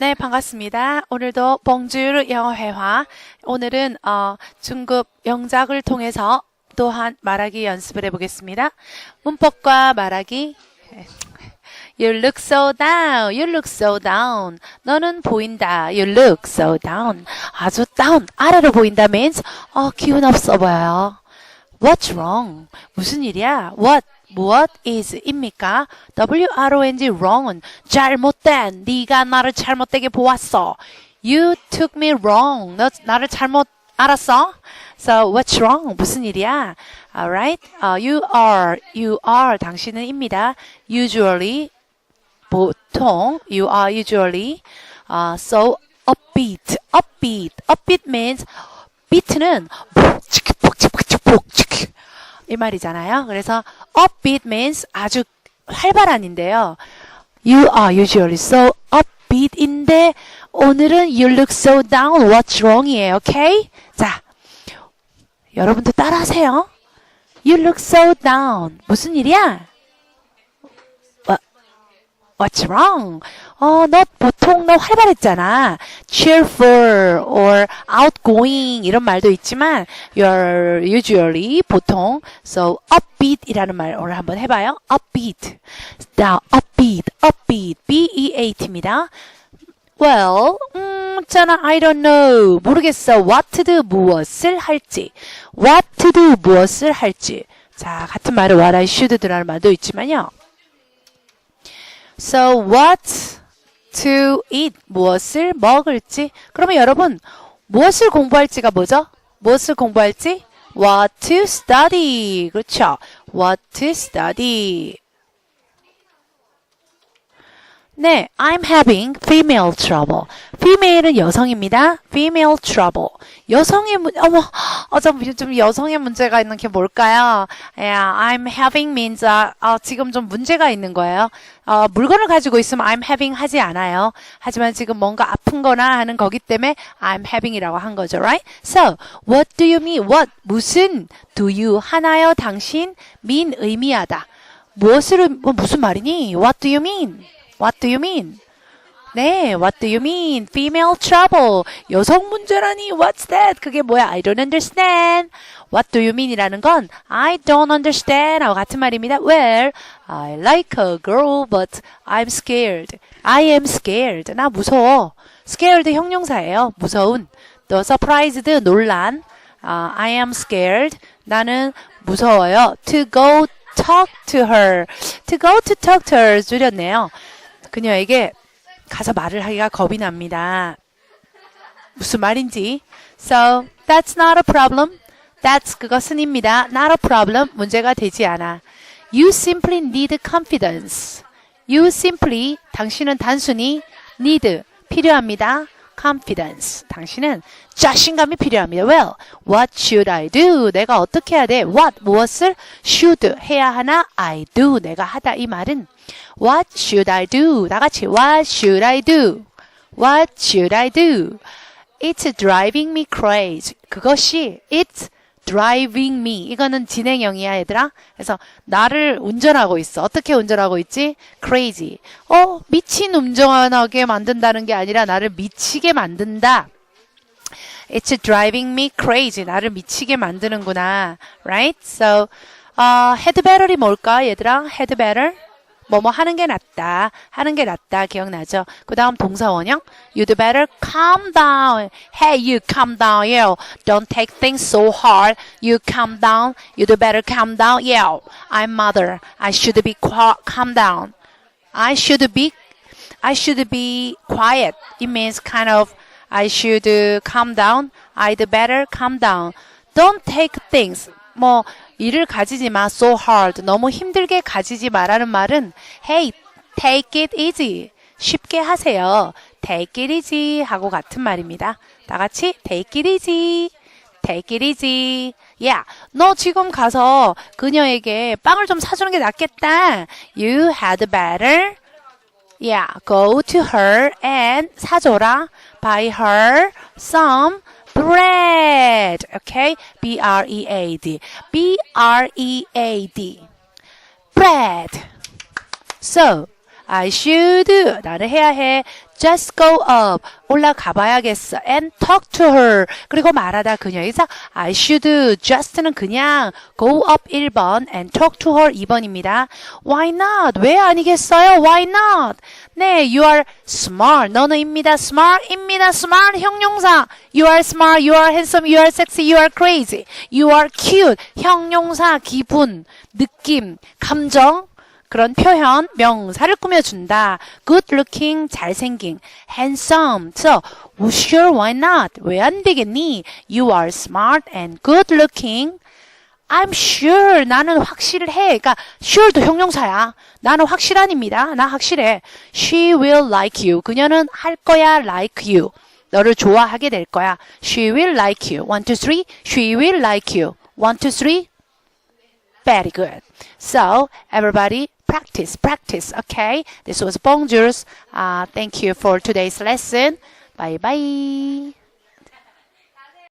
네, 반갑습니다. 오늘도 봉주르 영어 회화. 오늘은 어, 중급 영작을 통해서 또한 말하기 연습을 해보겠습니다. 문법과 말하기. You look so down. You look so down. 너는 보인다. You look so down. 아주 down. 아래로 보인다 means 어, 기운 없어 보여요. What's wrong? 무슨 일이야? What? 무엇 is 입니까? W-R-O-N-G wrong은 잘못된 네가 나를 잘못되게 보았어. You took me wrong. 너 나를 잘못 알았어? So what's wrong? 무슨 일이야? Alright. Uh, you are you are 당신은입니다. Usually 보통 you are usually uh, so upbeat. upbeat. upbeat means beat는 복치복치복치복치 이 말이잖아요. 그래서 upbeat means 아주 활발한인데요. You are usually so upbeat인데 오늘은 you look so down. What's wrong이에요. 오케이? 자, 여러분도 따라하세요. You look so down. 무슨 일이야? What, what's wrong? 어, 너 보통 너 활발했잖아. cheerful or outgoing 이런 말도 있지만 you're usually 보통 so upbeat이라는 말 오늘 한번 해봐요. upbeat. Now upbeat, upbeat, B-E-A-T입니다. Well, 음, 있잖아, I don't know. 모르겠어. What to do, 무엇을 할지. What to do, 무엇을 할지. 자, 같은 말을 what I should do라는 말도 있지만요. So, what to eat, 무엇을 먹을지. 그러면 여러분, 무엇을 공부할지가 뭐죠? 무엇을 공부할지? What to study. 그렇죠. What to study. 네, I'm having female trouble. female은 여성입니다. female trouble. 여성의 문, 어머, 어, 좀, 좀 여성의 문제가 있는 게 뭘까요? Yeah, I'm having means, 아, 어, 지금 좀 문제가 있는 거예요. 어, 물건을 가지고 있으면 I'm having 하지 않아요. 하지만 지금 뭔가 아픈 거나 하는 거기 때문에 I'm having이라고 한 거죠, right? So, what do you mean? What, 무슨, do you, 하나요, 당신, mean, 의미하다. 무엇을, 뭐, 무슨 말이니? What do you mean? What do you mean? 네, what do you mean? Female trouble. 여성 문제라니? What's that? 그게 뭐야? I don't understand. What do you mean? 이라는 건 I don't understand. 하고 같은 말입니다. Well, I like a girl, but I'm scared. I am scared. 나 무서워. scared 형용사예요. 무서운. The surprised, 놀란. 아, I am scared. 나는 무서워요. To go talk to her. To go to talk to her 줄였네요. 그녀에게 가서 말을 하기가 겁이 납니다. 무슨 말인지. So, that's not a problem. That's 그것은입니다. Not a problem. 문제가 되지 않아. You simply need confidence. You simply, 당신은 단순히 need, 필요합니다. Confidence. 당신은 자신감이 필요합니다. Well, what should I do? 내가 어떻게 해야 돼? What, 무엇을 should 해야 하나? I do. 내가 하다. 이 말은 What should I do? 다 같이 What should I do? What should I do? It's driving me crazy. 그것이 it's driving me. 이거는 진행형이야, 얘들아. 그래서 나를 운전하고 있어. 어떻게 운전하고 있지? crazy. 어, 미친 운전하게 만든다는 게 아니라 나를 미치게 만든다. It's driving me crazy. 나를 미치게 만드는구나. Right? So, 어, had better이 뭘까, 얘들아? had better? 뭐뭐 하는 게 낫다. 하는 게 낫다. 기억나죠? 그 다음 동사 원형. You'd better calm down. Hey, you calm down. Yeah. Don't take things so hard. You calm down. You'd better calm down. Yeah. I'm mother. I should be qua- calm down. I should be I should be quiet. It means kind of I should uh, calm down. I'd better calm down. Don't take things. 뭐 일을 가지지 마. So hard. 너무 힘들게 가지지 마라는 말은 Hey, take it easy. 쉽게 하세요. Take it easy 하고 같은 말입니다. 다 같이 take it easy. Take it easy. Yeah, 너 지금 가서 그녀에게 빵을 좀 사주는 게 낫겠다. You had better Yeah, go to her and 사줘라. Buy her some bread. Okay? B R E A D. B R E A D. Bread. So, I should. 나는 해야 해. Just go up. 올라가 봐야겠어. And talk to her. 그리고 말하다 그녀에서 I should. Just는 그냥 go up 1번 and talk to her 2번입니다. Why not? 왜 아니겠어요? Why not? 네, you are smart. 너는 입니다. smart입니다. smart 형용사. You are smart. You are handsome. You are sexy. You are crazy. You are cute. 형용사, 기분, 느낌, 감정. 그런 표현, 명사를 꾸며준다. good looking, 잘생긴, handsome. So, sure, why not? 왜 안 되겠니? You are smart and good looking. I'm sure. 나는 확실해. 그러니까 sure도 형용사야. 나는 확실한입니다. 나 확실해. She will like you. 그녀는 할 거야 like you. 너를 좋아하게 될 거야. She will like you. One, two, three. She will like you. One, two, three. Very good. So, everybody, practice, practice, okay? This was Bonjour's. Uh, thank you for today's lesson. Bye bye.